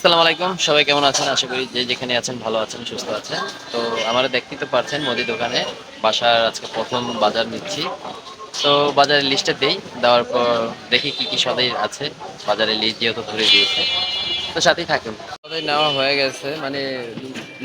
আসসালামু আলাইকুম। সবাই কেমন আছেন? আশা করি যে যেখানে আছেন ভালো আছেন, সুস্থ আছেন। তো আমরা দেখতেই তো পারছেন মুদি দোকানে বাসার আজকে প্রথম বাজার নিচ্ছি। তো বাজারের লিস্টে দেই, দেওয়ার পর দেখি কি কি সদাই আছে। বাজারের লিস্ট যেহেতু ধরে দিয়েছে। তো সাথেই থাকুন। সদাই নেওয়া হয়ে গেছে মানে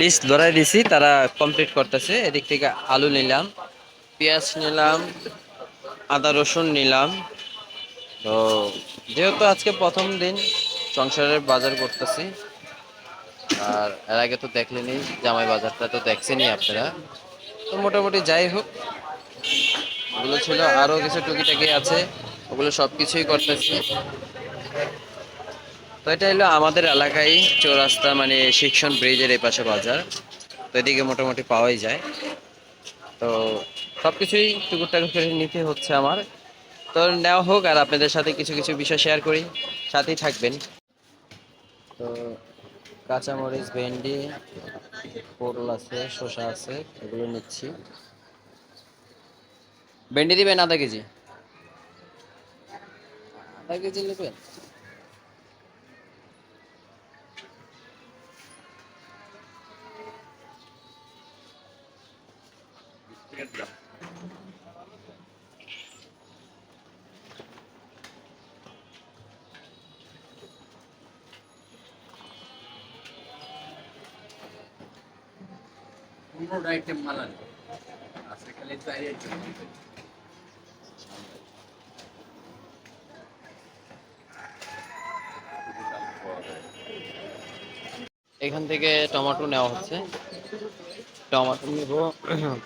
লিস্ট ধরাই দিছি, তারা কমপ্লিট করতেছে। এদিক থেকে আলু নিলাম, পেঁয়াজ নিলাম, আদা রসুন নিলাম। তো যেহেতু আজকে প্রথম দিন সংসারের বাজার করতেছি। আর এর আগে তো দেখলেনি, জামাই বাজারটা তো দেখছেনই আপনারা। তো মোটামুটি যাই হোক, ওগুলো ছিল, আরও কিছু টুকিটাকি আছে, ওগুলো সব কিছুই করতেছি। তো এটা হলো আমাদের এলাকায় চৌরাস্তা মানে শিক্ষণ ব্রিজের এই পাশে বাজার। তো এদিকে মোটামুটি পাওয়াই যায়। তো সব কিছুই টুকুটাক করে নিতে হচ্ছে আমার। তো নেওয়া হোক, আর আপনাদের সাথে কিছু কিছু বিষয় শেয়ার করি। সাথেই থাকবেন। তো কাঁচামরিচ, ভেন্ডি, পটল আছে, শসা আছে, এগুলো নিচ্ছি। ভেন্ডি দিবেন আধা কেজি? আধা কেজি নেবেন? পনেরোটা আইটেম মাল আজকে খালি চারি আইটেম এখান থেকে টমেটো নেওয়া হচ্ছে। টমেটো নিব,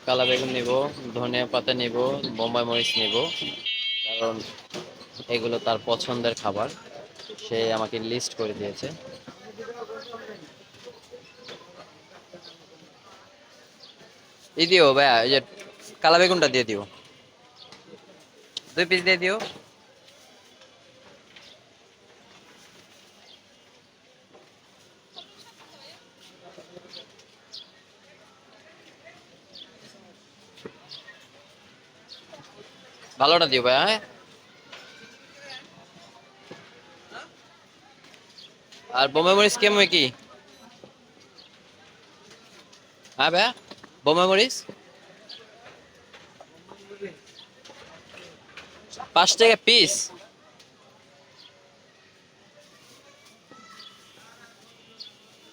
কালা বেগুন নিব ধনিয়া পাতা নিব, বোম্বাই মরিচ নিব। কারণ এগুলো তার পছন্দের খাবার। সে আমাকে লিস্ট করে দিয়েছে। এই দিও ভাইয়া, এই যে কালা বেগুনটা দিয়ে দিও। দুই পিস দিয়ে দিও। ভালোটা দিও ভাইয়া হ্যাঁ? আর বোম্বাই মরিচ কেমন কি? হ্যাঁ ভাইয়া? বোম্বাই মরিচ পাঁচ টাকা পিস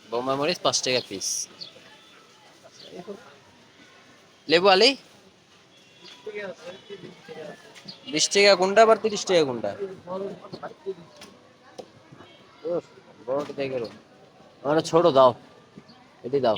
বোম্বাই মরিচ পাঁচ টাকা পিস লেবু আলি বিশ টাকা কোনটা আবার তিরিশ টাকা কোনটা বড়টা দেখে ছোট, দাও। এটি দাও।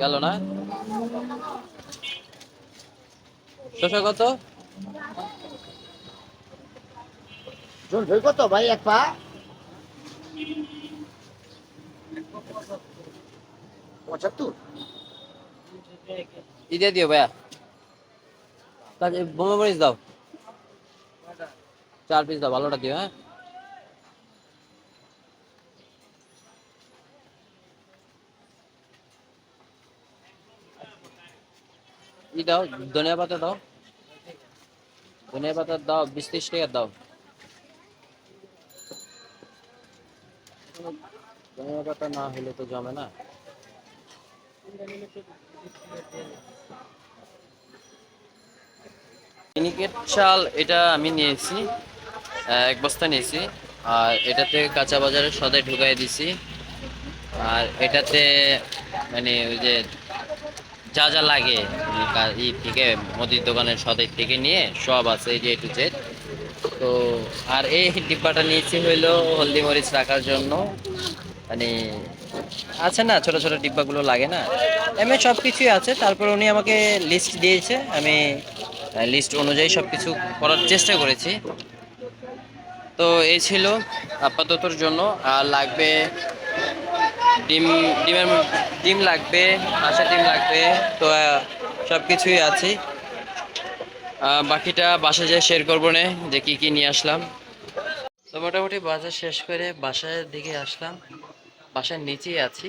গেল না? শশা কত? কত ভাই? এক পা? পঁচাত্তর? ই দিয়ে দিও ভাইয়া। বোমা মরিচ দাও। চার পিস দাও ভালোটা দিও হ্যাঁ? ই দাও, ধনিয়া পাতা দাও। ধনিয়া পাতা দাও, বিশ ত্রিশ টাকা দাও। ধনিয়া পাতা না হলে তো জমে না। মিনিকেট চাল এটা আমি নিয়েছি এক বস্তা নিয়েছি। আর এটাতে কাঁচা বাজারে সদাই ঢুকাই দিছি। আর এটাতে মানে ওই যে যা যা লাগে ই থেকে, মুদির দোকানের সদাই থেকে নিয়ে সব আছে এই যে টু জেড তো, আর এই ডিব্বাটা নিয়েছি হইল হলদি মরিচ রাখার জন্য। মানে আছে না, ছোট ছোট ডিব্বাগুলো লাগে না? এমনি সব কিছুই আছে, তারপর উনি আমাকে লিস্ট দিয়েছে। আমি লিস্ট অনুযায়ী সব কিছু করার চেষ্টা করেছি। তো, এই ছিল আপাততর জন্য। আর লাগবে ডিম, ডিমের ডিম লাগবে হাঁসের ডিম লাগবে, তো সব কিছুই আছে। বাকিটা বাসায় যেয়ে শেয়ার করব না, যে কী কী নিয়ে আসলাম। তো, মোটামুটি বাজার শেষ করে বাসার দিকে আসলাম। বাসার নিচেই আছি।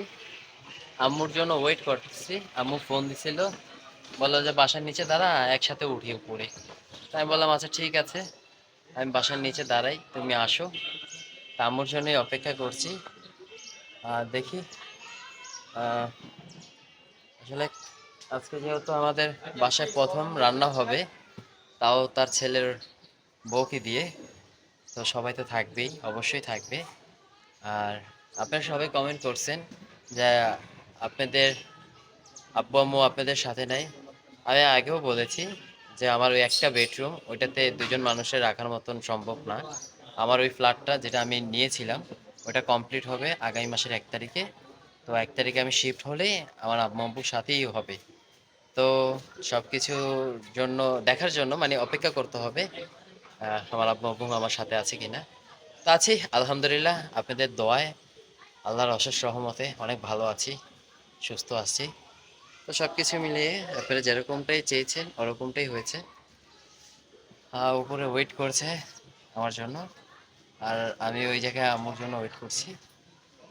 আম্মুর জন্য ওয়েট করতেছি। আম্মু ফোন দিছিল। বলল যে, বাসার নিচে দাঁড়া, একসাথে উঠি উপরে। আমি বললাম আচ্ছা ঠিক আছে। আমি বাসার নিচে দাঁড়াই, তুমি আসো। তা আম্মুর জন্যই অপেক্ষা করছি। দেখি। আসলে আজকে যেহেতু আমাদের বাসায় প্রথম রান্না হবে, তাও তার ছেলের বউকে দিয়ে, তো সবাই তো থাকবেই, অবশ্যই থাকবে। আর আপনারা সবাই কমেন্ট করছেন যে আপনাদের আব্বু আম্মু আপনাদের সাথে নাই। আমি আগেও বলেছি যে আমার ওই একটা বেডরুম ওইটাতে দুজন মানুষের রাখার মতন সম্ভব না। আমার ওই ফ্ল্যাটটা যেটা আমি নিয়েছিলাম ওটা কমপ্লিট হবে আগামী মাসের এক তারিখে। তো এক তারিখে আমি শিফট হলেই আমার আব্বু আম্মুর সাথেই হবে। তো সব কিছুর জন্য, দেখার জন্য মানে অপেক্ষা করতে হবে আমার আব্বু আব্বু আমার সাথে আছে কি না তো আছি, আলহামদুলিল্লাহ, আপনাদের দোয়ায়। আল্লাহর অশেষ রহমতে অনেক ভালো আছি, সুস্থ আছি। তো সব কিছু মিলিয়ে আপনারা যেরকমটাই চেয়েছেন, ওরকমটাই হয়েছে। উপরে ওয়েট করছে আমার জন্য। আর আমি ওই জায়গায় আম্মুর জন্য ওয়েট করছি।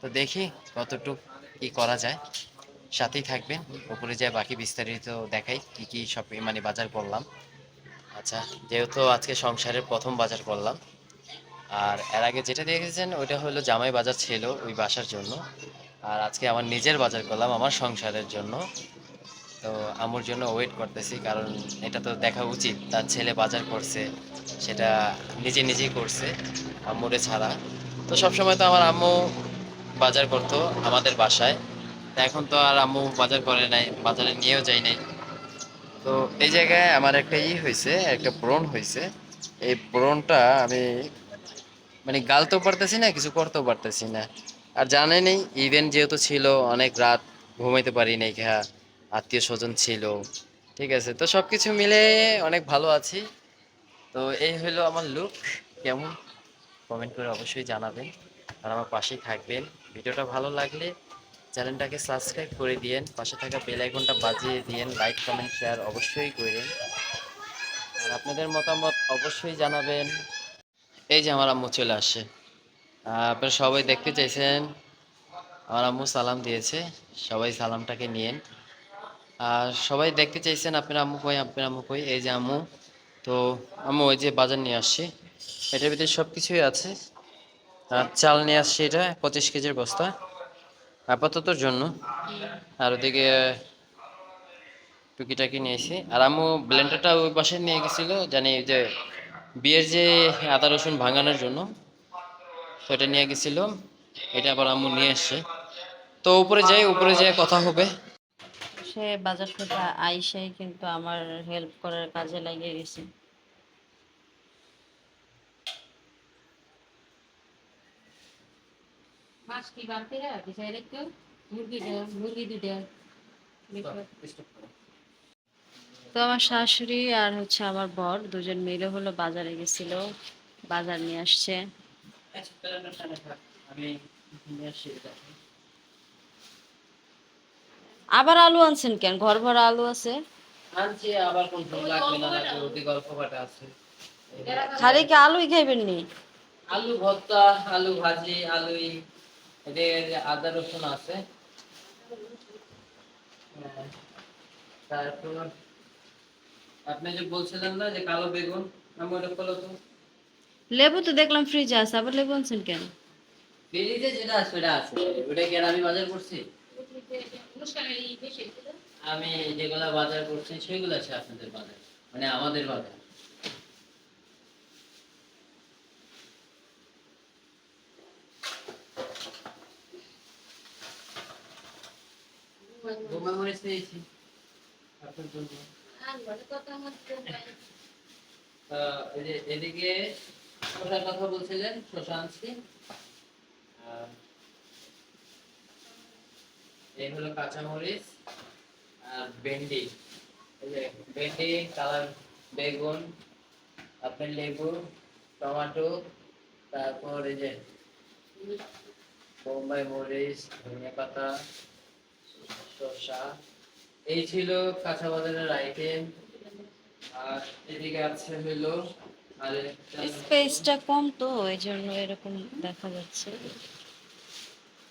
তো দেখি কতটুক কি করা যায়। সাথেই থাকবেন, উপরে যায় বাকি বিস্তারিত দেখাই কি কি সব মানে বাজার করলাম। আচ্ছা যেহেতু আজকে সংসারের প্রথম বাজার করলাম, আর এর আগে যেটা দেখেছেন ওইটা হলো জামাই বাজার ছিল ওই বাসার জন্য। আর আজকে আমার নিজের বাজার করলাম আমার সংসারের জন্য। তো আম্মুর জন্য ওয়েট করতেছি, কারণ এটা তো দেখা উচিত। তার ছেলে বাজার করছে, সেটা নিজে নিজেই করছে, আম্মুরে ছাড়া। তো সবসময় তো আমার আম্মু বাজার করতো আমাদের বাসায়। এখন তো আর আম্মু বাজার করে নাই, বাজারে নিয়েও যাই নাই। তো এই জায়গায় আমার একটা ই হয়েছে, একটা ব্রণ হয়েছে। এই ব্রণটা আমি মানে গালতেও পারতেছি না, কিছু করতেও পারতেছি না। আর জানেনই ইভেন যেহেতু ছিল, অনেক রাত ঘুমাইতে পারি নাই হ্যাঁ আত্মীয় স্বজন ছিল। ঠিক আছে? তো সব কিছু মিলে অনেক ভালো আছি। তো এই হলো আমার লুক কেমন? কমেন্ট করে অবশ্যই জানাবেন। আর আমার পাশেই থাকবেন। ভিডিওটা ভালো লাগলে চ্যানেলটাকে সাবস্ক্রাইব করে দিয়েন। পাশে থাকা বেল আইকনটা বাজিয়ে দিয়েন। লাইক কমেন্ট শেয়ার অবশ্যই করেন। আর আপনাদের মতামত অবশ্যই জানাবেন। এই যে আমার আম্মু চলে আসে আপনারা সবাই দেখতে চাইছেন? আমার আম্মু সালাম দিয়েছে। সবাই সালামটাকে নিয়েন। আর সবাই দেখতে চাইছেন আপনার আম্মু কই, আপনার আম্মু কই? এই যে আম্মু। তো আম্মু, ওই যে বাজার নিয়ে আসছি। এটার ভিতরে সব কিছুই আছে। আর চাল নিয়ে আসছি এটা, পঁচিশ কেজির বস্তা। আপাততর জন্য। আর ওদিকে, টুকিটাকি নিয়েছি আর আম্মু ব্লেন্ডারটা ওই পাশে নিয়ে গেছিল, জানি যে বিয়ের যে আদা রসুন ভাঙানোর জন্য। তো এটা নিয়ে গেছিল। এটা আবার আম্মু নিয়ে এসছে তো উপরে যাই, উপরে যেয়ে কথা হবে। সে বাজার থেকে আইসাই কিন্তু আমার হেল্প করার কাজে লাগিয়ে গেছে মাছ কি বাড়তে হয় বিষয় একটু মুরগি দেয় মুরগি দুটো তো আমার শাশুড়ি আর হচ্ছে আমার বর দুজন মিলে হলো বাজারে গেছিল বাজার নিয়ে আসছে। আমি নিয়ে আসছি। আবার আলু আনছেন কেন? ঘর ভরা আলু আছে? আনছি আবার কোন লাগবে না লাগবে গল্প আছে। খালি কি আলুই খাইবেন নি? আলু ভর্তা আলু ভাজি আলুই এদিকে আদা রসুন আছে। হ্যাঁ। তারপর আপনি যে বলছিলেন না যে কালো বেগুন আমি ওটা ফলো তো। লেবু তো দেখলাম ফ্রিজে আছে আবার লেবু আনছেন কেন? ফ্রিজে যেটা আছে ওটা আছে। ওটা কি আর আমি বাজার করছি? আমি যেগুলা বাজার করছি সেগুলো আছে আপনাদের বাজার মানে আমাদের বাজার। মরিচ নিয়েছি আপনার জন্য। এদিকে কথা বলছিলেন শশা আনছি এই হলো কাঁচামরিচ আর ভেন্ডি। ভেন্ডি কালার বেগুন আপনার লেবু টমেটো তারপর এই যে বোম্বাই মরিচ ধনিয়া পাতা শসা এই ছিল কাঁচা বাজারের আইটেম আর এদিকে আছে হলো স্পেসটা কম তো এই জন্য এরকম দেখা যাচ্ছে।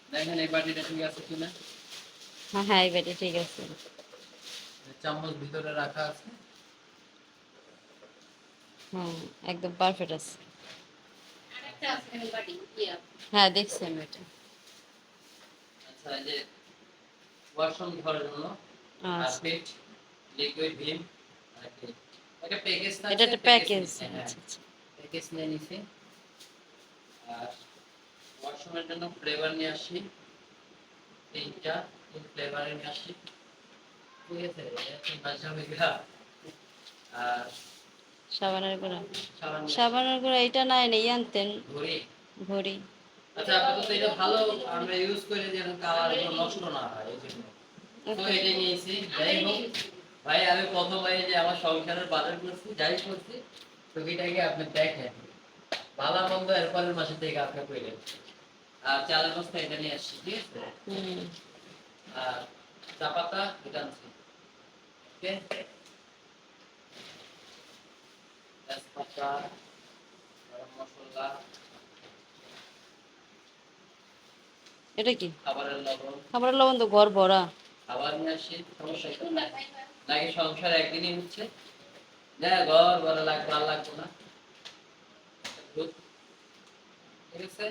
দেখেন এই বাটিটা ঠিক আছে কিনা? হ্যাঁ হ্যাঁ এবারে ঠিক আছে। চামচ ভিতরে রাখা আছে? হ্যাঁ একদম পারফেক্ট আছে। আরেকটা আছে আমি বাটি ইয়া। হ্যাঁ দেখছি আমি এটা। আচ্ছা এই যে ওয়াশরুম ধরার জন্য আচ্ছা। কার্পেট লিকুইড ভিম এটা প্যাকেজ এটা একটা প্যাকেজ আচ্ছা আচ্ছা। প্যাকেজ নিয়ে নিছি। আর ওয়াশরুমের জন্য ফ্লেভার নিয়ে আসি। তিনটা। ফ্লেভারের ঠিক আছে আর সাবানের গুঁড়া সাবানের গুঁড়া এটা আনতেন। ভরি আচ্ছা আপাতত এটা ভালো আমরা ইউজ করে যেন কালার নষ্ট না হয় এই জন্য। তো এটা নিয়েছি যাই হোক। ভাই আমি প্রথম ভাই যে আমার সংসারের বাজার করছি যাই করছি তো এটাকে আপনি দেখেন। ভালো মন্দ এরপরের মাসে থেকে আপনি কইলেন আর চালের বস্তা এটা নিয়ে আসছি ঠিক আছে? আর এটা ওকে তেজপাতা গরম মশলা। এটা কি? খাবারের লবণ। খাবার লবণ তো ঘর ভরা। খাবার নিয়ে আসি সমস্যা? নাকি সংসার একদিনই হচ্ছে? না ঘর ঘরে লাগবে আর লাগবে না। ঠিক আছে?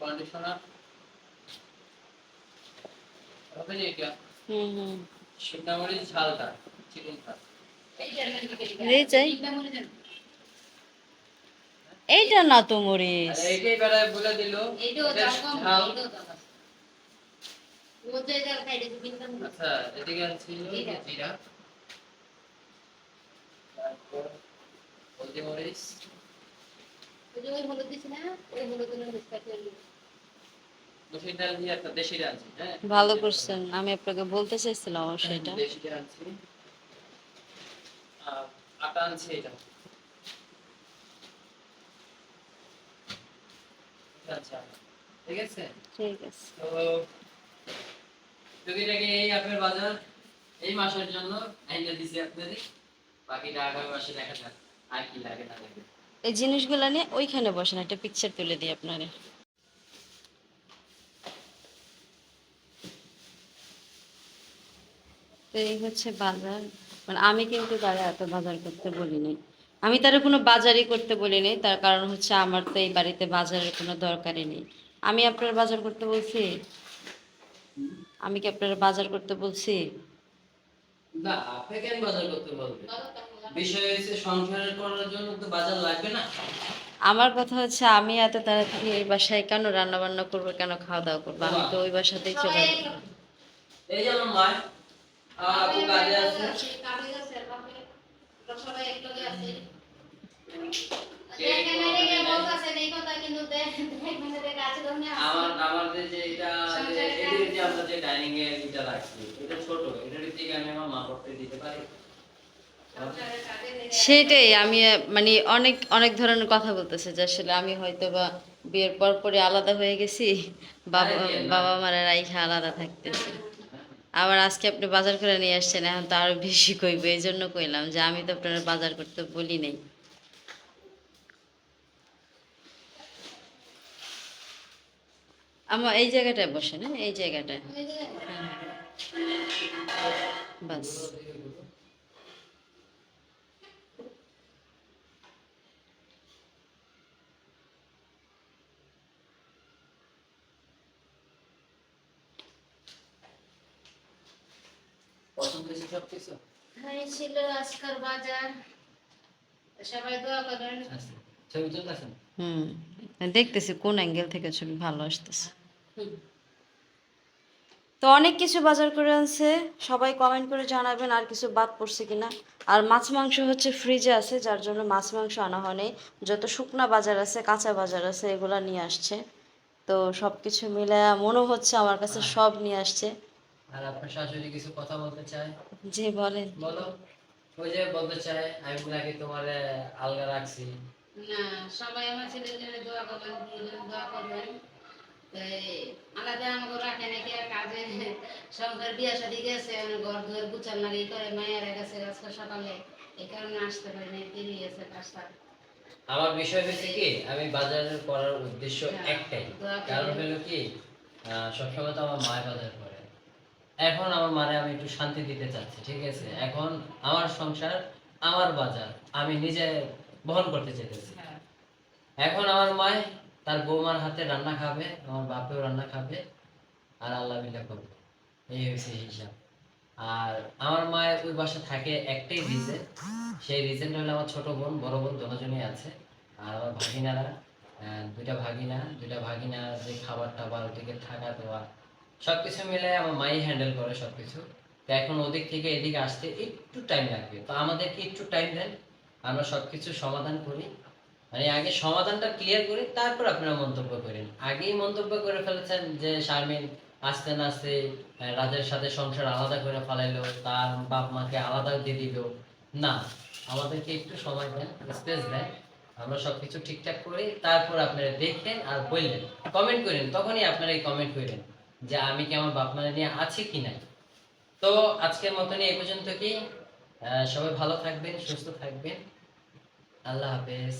কন্ডিশনার হবে যে এটা হুম হুম। শুকনা মরিচ ঝালটা চিকেন খা এই চাই এইটা না তো মরিচ। আর এইটাই বেড়ায় বলে দিল। এইটাও ঝাল। আচ্ছা এদিকে আছে জিরা। জিরা। তারপর হলদি মরিচ। ওই যে ওই হলুদ দিছি না ওই হলুদগুলো হ্যাঁ? ভালো করছেন। আমি আপনাকে বলতে চাইছিলাম অবশ্যই এটা দেশি ডাল আনছি। আর আটা আনছি এটা। আচ্ছা ঠিক আছে? ঠিক আছে। তো টুকিটাকি এই বাজার এই মাসের জন্য আইনা দিছি আপনাদের বাকিটা আগামী মাসে দেখা যাক আর কি লাগে না লাগে এই জিনিসগুলো নিয়ে ওইখানে বসেন, একটা পিকচার তুলে দিই আপনারে। এই হচ্ছে বাজার। মানে আমি কিন্তু তারা এত বাজার করতে বলিনি আমি তারা কোনো বাজারই করতে বলিনি তার কারণ হচ্ছে আমার তো এই বাড়িতে বাজারের কোনো দরকারই নেই। আমি আপনার বাজার করতে বলছি? আমি কি আপনার বাজার করতে বলছি? না, আপনি কেন বাজার করতে বলবেন? বিষয় হচ্ছে সংসারের করার জন্য তো বাজার লাগবে না। আমার কথা হচ্ছে আমি এত তাড়াতাড়ি এই বাসায় কেন রান্না বান্না করব কেন খাওয়া দাওয়া করব? আমি তো ওই বাসাতেই চলে যাব এই যে আমার মা আপু কাজে আছে। আমার আমাদের যে এটা যে এদের যে আমরা যে ডাইনিং এ এটা রাখছি এটা ছোট এটার থেকে আমি আমার মা বাপকে দিতে পারি। সেটাই আমি মানে অনেক অনেক ধরনের কথা বলতেছে যে আসলে আমি হয়তো বা বিয়ের পর পরে আলাদা হয়ে গেছি বাবা। বাবা মারা রাইখা আলাদা থাকতেছে। আবার আজকে আপনি বাজার করে নিয়ে আসছেন এখন তো আরও বেশি কইবে এই জন্য কইলাম যে আমি তো আপনার বাজার করতে বলি নাই। আমার এই জায়গাটায় বসে না এই জায়গাটায়। বাস পছন্দ হয়েছে সব কিছু ছিল আজকাল বাজার। সবাই দোয়া করেন। আচ্ছা ছবি চলতেছেন হুম দেখতেছি কোন অ্যাঙ্গেল থেকে ছবি ভালো আসতেছে। তো অনেক কিছু বাজার করে আনছে সবাই কমেন্ট করে জানাবেন আর কিছু বাদ পড়ছে কিনা। আর মাছ মাংস হচ্ছে ফ্রিজে আছে যার জন্য মাছ মাংস আনা হয়নি। যত শুকনা বাজার আছে কাঁচা বাজার আছে এগুলা নিয়ে আসছে। তো সব কিছু মিলে মনে হচ্ছে আমার কাছে সব নিয়ে আসছে। আর আপনার শাশুড়ি কিছু কথা বলতে চায়? যে বলেন। বলো। ওই যে বলতে চায় আমি নাকি তোমার আলগা রাখছি। না সবাই আমার ছেলের জন্য দোয়া করবেন দোয়া করবেন। আলাদা আমাকে রাখে নাকি আর কাজে? সংসার বিয়া শাদি গেছে ঘর দুয়ার গুছান লাগি করে মায়ের গেছে আজকে সকালে। এই কারণে আসতে পারি না দেরি গেছে কাজটা। আমার বিষয় হয়েছে কি আমি বাজার করার উদ্দেশ্য হ্যাঁ, একটাই। কারণ হলো কি আহ, সবসময় তো আমার মায়ের বাজার করে। এখন আমার মানে আমি একটু শান্তি দিতে চাচ্ছি ঠিক আছে? এখন আমার সংসার আমার বাজার আমি নিজে বহন করতে চাইতেছি। হ্যাঁ। এখন আমার মায় তার বৌমার হাতে রান্না খাবে আমার বাপেও রান্না খাবে আর আল্লাহ বিল্লাহ করবে। এই হয়েছে হিসাব। আর আমার মায়ের ওই বাসা থাকে একটাই রিজন সেই রিজনটা হলো আমার ছোট বোন বড় বোন দুজনেই আছে। আর আমার ভাগিনারা দুইটা ভাগিনা দুইটা ভাগিনা যে খাবার টাবার ওদিকে থাকা দেওয়া সবকিছু মিলে আমার মাই হ্যান্ডেল করে সবকিছু। তো এখন ওদিক থেকে এদিকে আসতে একটু টাইম লাগবে। তো আমাদেরকে একটু টাইম দেন, আমরা সবকিছু সমাধান করি। মানে আগে সমাধানটা ক্লিয়ার করি, তারপর আপনারা মন্তব্য করেন। আগেই মন্তব্য করে ফেলেছেন যে শারমিন আস্তে না আস্তে রাজের সাথে সংসার আলাদা করে ফেলাইলো, তার বাপ মাকে আলাদা দিয়ে দিল। না, আমাদেরকে একটু সময় দেন স্পেস দেন। আমরা সবকিছু ঠিকঠাক করি তারপর আপনারা দেখেন আর বললেন। কমেন্ট করেন, তখনই আপনারা এই কমেন্ট করেন যে আমি কি আমার বাপ মায়ের নিয়ে আছি কি নাই? তো আজকের মতনই এ পর্যন্ত কি? সবাই ভালো থাকবেন, সুস্থ থাকবেন। আল্লাহ হাফেজ।